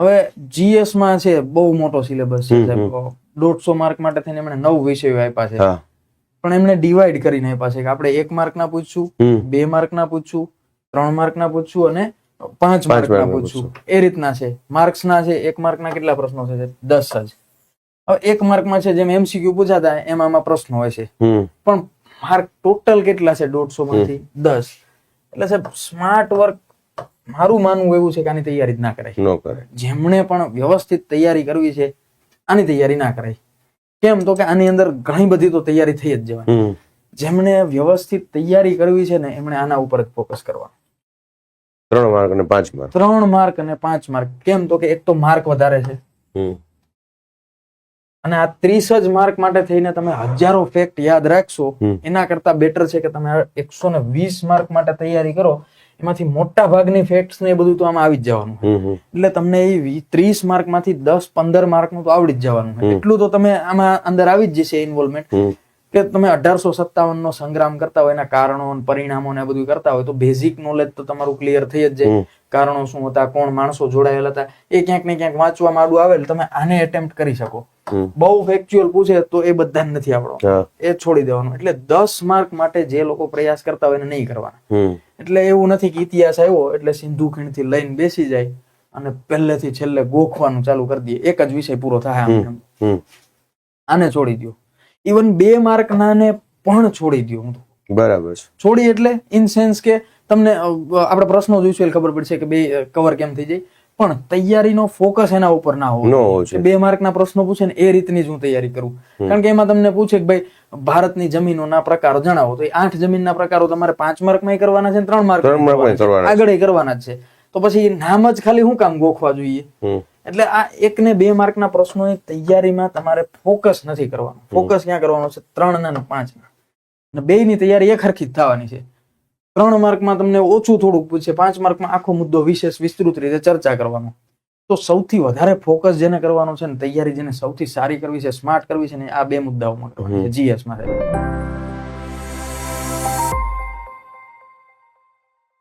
હવે જીએસમાં છે બહુ મોટો સિલેબસ છે દોઢસો માર્ક માટે થઈને એમણે નવ વિષયો આપ્યા છે. પણ એમણે ડિવાઈડ કરીને આપ્યા છે કે આપણે એક માર્ક ના પૂછશું બે માર્ક ના પૂછશું ત્રણ માર્ક ના પૂછશું અને પાંચ માર્ક ના પૂછશું. એ રીતના છે. માર્ક્સ ના છે એક માર્ક ના કેટલા પ્રશ્નો છે? દસ જ. હવે એક માર્કમાં છે જેમ એમસીક્યુ પૂછાતા એમાં આમાં પ્રશ્નો હોય છે. પણ માર્ક ટોટલ કેટલા છે? દોઢસો માંથી દસ. એટલે સાહેબ સ્માર્ટ વર્ક મારું માનવું એવું છે કે આની તૈયારી જ ના કરાય. ન કરે જેમણે પણ વ્યવસ્થિત તૈયારી કરવી છે આની તૈયારી ના કરાય. કેમ? તો કે આની અંદર ઘણી બધી તો તૈયારી થઈ જ જવાની. જેમણે વ્યવસ્થિત તૈયારી કરવી છે ને એમણે આના ઉપર જ ફોકસ કરવાનું. ત્રણ માર્ક અને પાંચ માર્ક. ત્રણ માર્ક અને પાંચ માર્ક. કેમ? તો કે એક તો માર્ક વધારે છે. અને આ ત્રીસ જ માર્ક માટે થઈને તમે હજારો ફેક્ટ યાદ રાખશો એના કરતા બેટર છે કે તમે એકસો ને વીસ માર્ક માટે તૈયારી કરો એમાંથી મોટા ભાગની ફેક્ટ્સ ને એ બધું તો આમાં આવી જ જવાનું. એટલે તમને એ ત્રીસ માર્કમાંથી દસ પંદર માર્કનું તો આવડી જ જવાનું. એટલું તો તમે આમાં અંદર આવી જ જશે ઇન્વોલ્વમેન્ટ કે તમે અઢારસો સત્તાવન નો સંગ્રામ કરતા હોય એના કારણો પરિણામો ને બધું કરતા હોય તો બેઝિક નોલેજ તો તમારું ક્લિયર થઈ જ જાય. કારણો શું હતા કોણ માણસો જોડાયેલા હતા એ ક્યાંક ને ક્યાંક વાંચવામાં માંડું આવે તમે આને એટેમ્પ્ટ કરી શકો. બહુ ફેક્ચ્યુઅલ પૂછે તો એ બધા નથી આવડો એ છોડી દેવાનું. એટલે દસ માર્ક માટે જે લોકો પ્રયાસ કરતા હોય એને નહીં કરવાના. એટલે એવું નથી કે ઇતિહાસ આવ્યો એટલે સિંધુ ખીણથી લઈને બેસી જાય અને પહેલેથી છેલ્લે ગોખવાનું ચાલુ કરી દઈએ. એક જ વિષય પૂરો થાય આમ આને છોડી દો ઇવન બે માર્ક નાને પણ છોડી દો હું તો. બરાબર છે. છોડી એટલે ઇન સેન્સ કે તમને આપણે પ્રશ્નો જોઈશું એટલે ખબર પડશે કે બે કવર કેમ થઈ જાય. પણ તૈયારીનો ફોકસ એના ઉપર ના હોવો બે માર્કના પ્રશ્નો પૂછે ને એ રીતની જ હું તૈયારી કરું. કારણ કે એમાં તમને પૂછે કે ભાઈ ભારતની જમીનોના પ્રકારો જણાવો. તો એ આઠ જમીનના પ્રકારો તમારે પાંચ માર્કમાં કરવાના છે ત્રણ માર્ક. આગળ કરવાના જ છે. તો પછી નામ જ ખાલી શું કામ ગોખવા જોઈએ? એટલે આ એક ને બે માર્કના પ્રશ્નોની તૈયારીમાં તમારે ફોકસ નથી કરવાનું. ફોકસ ક્યાં કરવાનું છે? ત્રણ ને પાંચ ના. બે ની તૈયારી એક હરખી જ થવાની છે. ત્રણ માર્કમાં તમને ઓછું થોડુંક પૂછે પાંચ માર્કમાં આખો મુદ્દો વિશેષ વિસ્તૃત રીતે ચર્ચા કરવાનો. તો સૌથી વધારે ફોકસ જેને કરવાનો છે ને તૈયારી જેને સૌથી સારી કરવી છે સ્માર્ટ કરવી છે ને આ બે મુદ્દાઓમાં કરવાની છે જીએસમાં